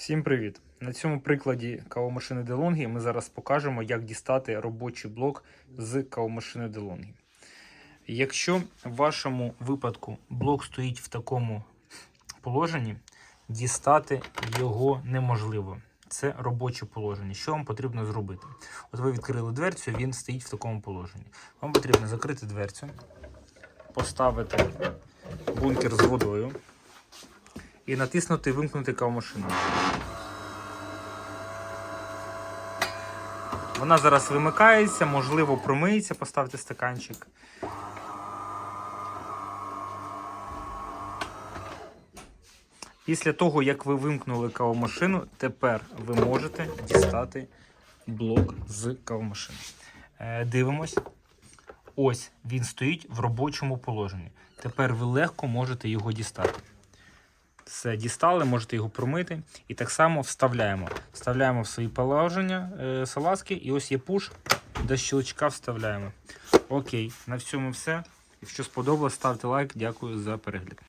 Всім привіт! На цьому прикладі кавомашини DeLonghi ми зараз покажемо, як дістати робочий блок з кавомашини DeLonghi. Якщо в вашому випадку блок стоїть в такому положенні, дістати його неможливо. Це робоче положення. Що вам потрібно зробити? От ви відкрили дверцю, він стоїть в такому положенні. Вам потрібно закрити дверцю, поставити бункер з водою і натиснути вимкнути кавомашину. Вона зараз вимикається, можливо, промиється, поставте стаканчик. Після того, як ви вимкнули кавомашину, тепер ви можете дістати блок з кавомашини. Е, Дивимось. Ось він стоїть в робочому положенні. Тепер ви легко можете його дістати. Все, дістали, можете його промити. І так само вставляємо. Вставляємо в свої положення е, салазки, і ось є пуш, до щелчка вставляємо. Окей, на всьому все. Якщо сподобалось, ставте лайк. Дякую за перегляд.